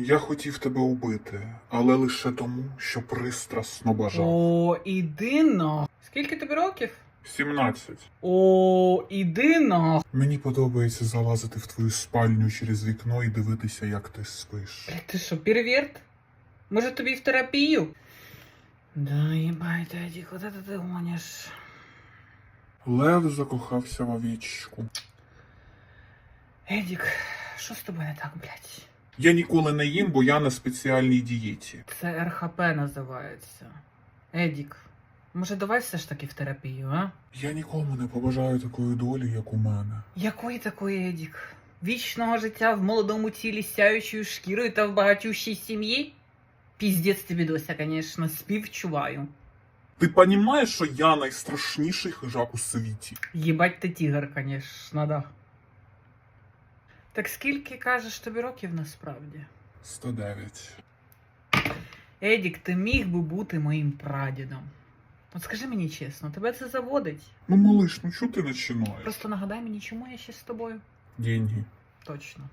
Я хотів тебе убити, але лише тому, що пристрасно бажав. О, іди на. Скільки тобі років? 17. О, іди на. Мені подобається залазити в твою спальню через вікно і дивитися, як ти спиш. Блядь, ти що, перверт? Може тобі в терапію? Да, Едік, от это ти гониш. Лев закохався в овічку. Едік, що з тобою не так, блядь? Я ніколи не їм, бо я на спеціальній дієті. Це РХП називається. Едік, може давай все ж таки в терапію, а? Я нікому не побажаю такої долі, як у мене. Якої такої, Едік? Вічного життя в молодому тілі сяючою шкірою та в багатющій сім'ї? Піздець тобі дося, конечно, співчуваю. Ти понімаєш, що я найстрашніший хижак у світі? Єбать ти тігр, конечно, да. Так скільки кажеш тобі років насправді? 109. Едік, ти міг би бути моїм прадідом. От скажи мені чесно, тебе це заводить? Ну, малиш, ну чого ти починаєш? Просто нагадай мені, чому я ще з тобою? Деньги. Точно.